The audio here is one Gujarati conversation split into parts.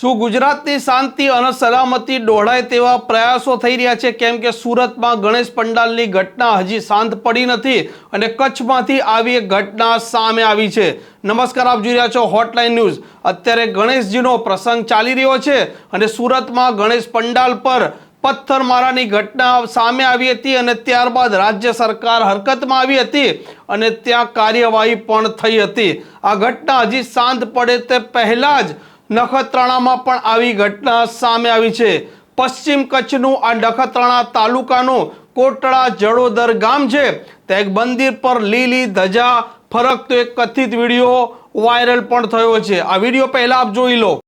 શું ગુજરાતની શાંતિ અને સલામતી દોડાય તેવા પ્રયાસો થઈ રહ્યા છે? કેમ કે સુરતમાં ગણેશ પંડાલની ઘટના હજી શાંત પડી નથી અને કચ્છમાંથી આવી એક ઘટના સામે આવી છે. નમસ્કાર, આપ જોઈ રહ્યા છો હોટલાઇન ન્યૂઝ અત્યારે ગણેશજીનો પ્રસંગ ચાલી રહ્યો છે અને સુરતમાં ગણેશ પંડાલ પર પથ્થરમારાની ઘટના સામે આવી હતી અને ત્યારબાદ રાજ્ય સરકાર હરકતમાં આવી હતી અને ત્યાં કાર્યવાહી પણ થઈ હતી. આ ઘટના હજી શાંત પડે તે પહેલાં જ નખત્રાણામાં પણ આવી ઘટના સામે આવી છે. પશ્ચિમ કચ્છનું આ નખત્રાણા તાલુકાનું કોટડા જડોદર ગામ છે. ત્યાં એક મંદિર પર લીલી ધજા, ફરકતો એક કથિત વીડિયો વાયરલ પણ થયો છે. આ વીડિયો પહેલાં આપ જોઈ લો.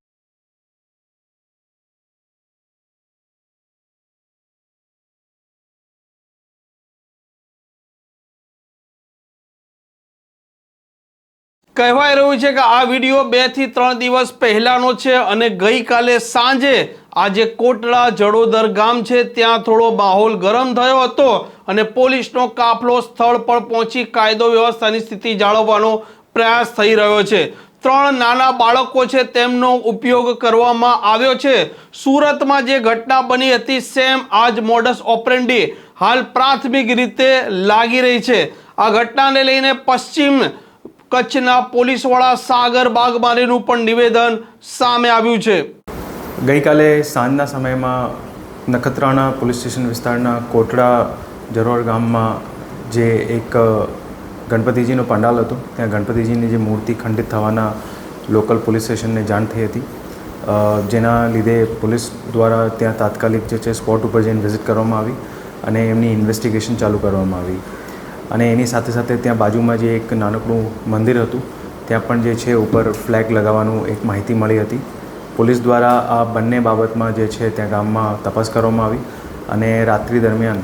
કહેવાય રહ્યું છે કે આ વીડિયો બેથી ત્રણ દિવસ પહેલાનો છે અને ગઈકાલે સાંજે આજે કોટડા જડોદર ગામ છે, ત્યાં થોડો માહોલ ગરમ થયો હતો અને પોલીસનો કાફલો સ્થળ પર પહોંચી કાયદો વ્યવસ્થાની સ્થિતિ જાળવવાનો પ્રયાસ થઈ રહ્યો છે. ત્રણ નાના બાળકો છે, તેમનો ઉપયોગ કરવામાં આવ્યો છે. સુરતમાં જે ઘટના બની હતી, સેમ આજ મોડસ ઓપરેન્ડી હાલ પ્રાથમિક રીતે લાગી રહી છે. આ ઘટનાને લઈને પશ્ચિમ કચ્છના પોલીસવાળા સાગર બાગમારીનું પણ નિવેદન સામે આવ્યું છે. ગઈકાલે સાંજના સમયમાં નખત્રાણા પોલીસ સ્ટેશન વિસ્તારના કોટડા જરોળ ગામમાં જે એક ગણપતિજીનો પંડાલ હતો, ત્યાં ગણપતિજીની જે મૂર્તિ ખંડિત થવાના લોકલ પોલીસ સ્ટેશનને જાણ થઈ હતી. જેના લીધે પોલીસ દ્વારા ત્યાં તાત્કાલિક જે છે સ્પોટ ઉપર જઈને વિઝિટ કરવામાં આવી અને એમની ઇન્વેસ્ટિગેશન ચાલુ કરવામાં આવી. અને એની સાથે સાથે ત્યાં બાજુમાં જે એક નાનકડું મંદિર હતું, ત્યાં પણ જે છે ઉપર ફ્લેગ લગાવવાનું એક માહિતી મળી હતી. પોલીસ દ્વારા આ બંને બાબતમાં જે છે ત્યાં ગામમાં તપાસ કરવામાં આવી અને રાત્રિ દરમિયાન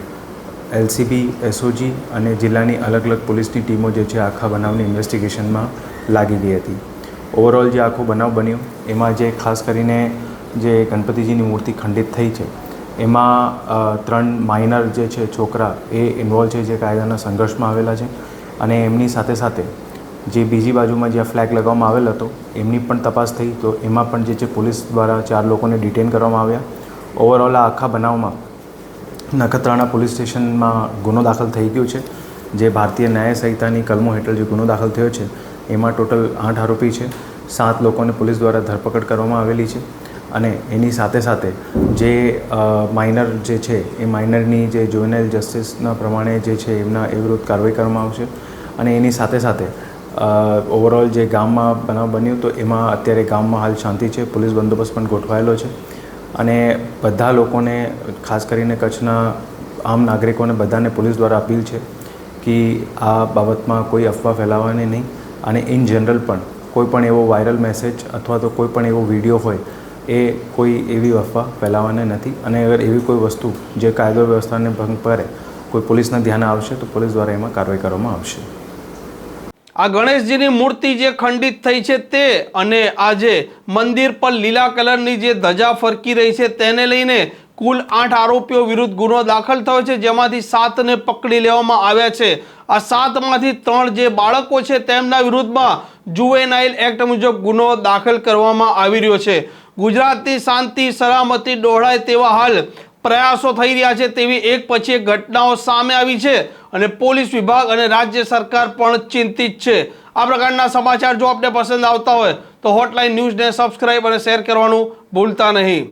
એલસીબી, એસઓજી અને જિલ્લાની અલગ અલગ પોલીસની ટીમો જે છે આખા બનાવની ઇન્વેસ્ટિગેશનમાં લાગી ગઈ હતી. ઓવરઓલ જે આખો બનાવ બન્યો, એમાં જે ખાસ કરીને જે ગણપતિજીની મૂર્તિ ખંડિત થઈ છે એમાં ત્રણ માઇનર જે છે છોકરા એ ઇન્વોલ્વ છે, જે કાયદાના સંઘર્ષમાં આવેલા છે. અને એમની સાથે સાથે જે બીજી બાજુમાં જ્યાં ફ્લેગ લગાવવામાં આવેલ હતો, એમની પણ તપાસ થઈ. તો એમાં પણ જે છે પોલીસ દ્વારા ચાર લોકોને ડિટેન કરવામાં આવ્યા. ઓવરઓલ આ આખા બનાવમાં નખત્રાણા પોલીસ સ્ટેશનમાં ગુનો દાખલ થઈ ગયો છે. જે ભારતીય ન્યાય સંહિતાની કલમો હેઠળ જે ગુનો દાખલ થયો છે, એમાં ટોટલ આઠ આરોપી છે. સાત લોકોને પોલીસ દ્વારા ધરપકડ કરવામાં આવેલી છે. અને એની સાથે સાથે જે માઇનર જે છે, એ માઇનરની જે જુવેનાઇલ જસ્ટિસના પ્રમાણે જે છે, એમના એ વિરુદ્ધ કાર્યવાહી કરવામાં આવશે. અને એની સાથે સાથે ઓવરઓલ જે ગામમાં બનાવ બન્યું તો એમાં અત્યારે ગામમાં હાલ શાંતિ છે, પોલીસ બંદોબસ્ત પણ ગોઠવાયેલો છે. અને બધા લોકોને, ખાસ કરીને કચ્છના આમ નાગરિકોને બધાને પોલીસ દ્વારા અપીલ છે કે આ બાબતમાં કોઈ અફવા ફેલાવવાની નહીં. અને ઇન જનરલ પણ, કોઈ પણ એવો વાયરલ મેસેજ અથવા તો કોઈ પણ એવો વીડિયો હોય એ કોઈ એવી અફવા ફેલાવવાની નથી. અને અગર એવી કોઈ વસ્તુ જે કાયદો વ્યવસ્થાને ભંગ કરે, કોઈ પોલીસના ધ્યાન આવશે, તો પોલીસ દ્વારા એમાં કાર્યવાહી કરવામાં આવશે. આ ગણેશજીની મૂર્તિ જે ખંડિત થઈ છે તે અને આજે મંદિર પર લીલા કલરની જે ધજા ફરકી રહી છે તેને લઈને કુલ આઠ આરોપીઓ વિરુદ્ધ ગુનો દાખલ થયો છે, જેમાંથી સાતને પકડી લેવામાં આવ્યા છે. આ સાતમાંથી ત્રણ જે બાળકો છે, તેમના વિરુદ્ધમાં જુવેનાઇલ એક્ટ મુજબ ગુનો દાખલ કરવામાં આવી રહ્યો છે. ગુજરાતની શાંતિ, સલામતી ડોળાય તેવા હાલ પ્રયાસો થઈ રહ્યા છે તેવી એક પછી એક ઘટનાઓ સામે આવી છે અને પોલીસ વિભાગ અને રાજ્ય સરકાર પણ ચિંતિત છે. આ પ્રકારના સમાચાર જો આપને પસંદ આવતા હોય તો હોટલાઇન ન્યૂઝને સબસ્ક્રાઇબ અને શેર કરવાનું ભૂલતા નહીં.